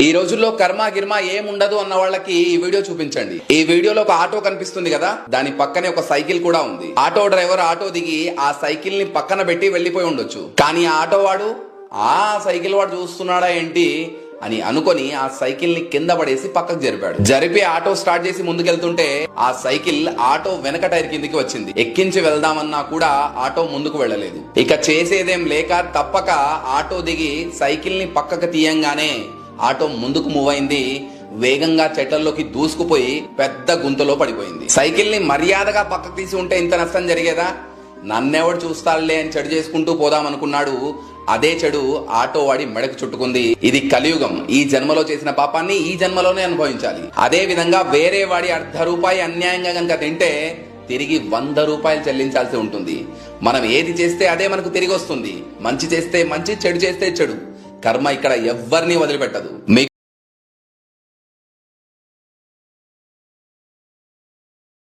ఈ రోజుల్లో కర్మ గిర్మ ఏముండదు అన్న వాళ్ళకి ఈ వీడియో చూపించండి. ఈ వీడియోలో ఒక ఆటో కనిపిస్తుంది కదా? దాని పక్కనే ఒక సైకిల్ కూడా ఉంది. ఆటో డ్రైవర్ ఆటో దిగి ఆ సైకిల్ని పక్కన పెట్టి వెళ్ళిపోయి ఉండొచ్చు. కానీ ఆ ఆటో వాడు ఆ సైకిల్ వాడు చూస్తున్నాడా ఏంటి? అని అనుకొని ఆ సైకిల్ని కింద పడేసి పక్కకు జరిపాడు. జరిపి ఆటో స్టార్ట్ చేసి ముందుకెళ్తుంటే ఆ సైకిల్ ఆటో వెనక టైర్ కిందికి వచ్చింది. ఎక్కించి వెళ్దామన్నా కూడా ఆటో ముందుకు వెళ్ళలేదు. ఇక చేసేదేం లేక తప్పక ఆటో దిగి సైకిల్ని పక్కకు తీయంగానే ఆటో ముందుకు మూవ్ అయింది. వేగంగా చెట్లలోకి దూసుకుపోయి పెద్ద గుంతలో పడిపోయింది. సైకిల్ని మర్యాదగా పక్కకు తీసి ఉంటే ఇంత నష్టం జరిగేదా? నన్నెవడు చూస్తాలే అని చెడు చేసుకుంటూ పోదాం అనుకున్నాడు అదే చెడు ఆటో వాడి మెడకు చుట్టుకుంది. ఇది కలియుగం. ఈ జన్మలో చేసిన పాపాన్ని ఈ జన్మలోనే అనుభవించాలి. అదే విధంగా వేరే వాడి అర్ధ రూపాయి అన్యాయంగా గనక తింటే తిరిగి వంద రూపాయలు చెల్లించాల్సి ఉంటుంది. మనం ఏది చేస్తే అదే మనకు తిరిగి వస్తుంది. మంచి చేస్తే మంచి చెడు చేస్తే చెడు. కర్మ ఇక్కడ ఎవ్వరిని వదిలిపెట్టదు. మీ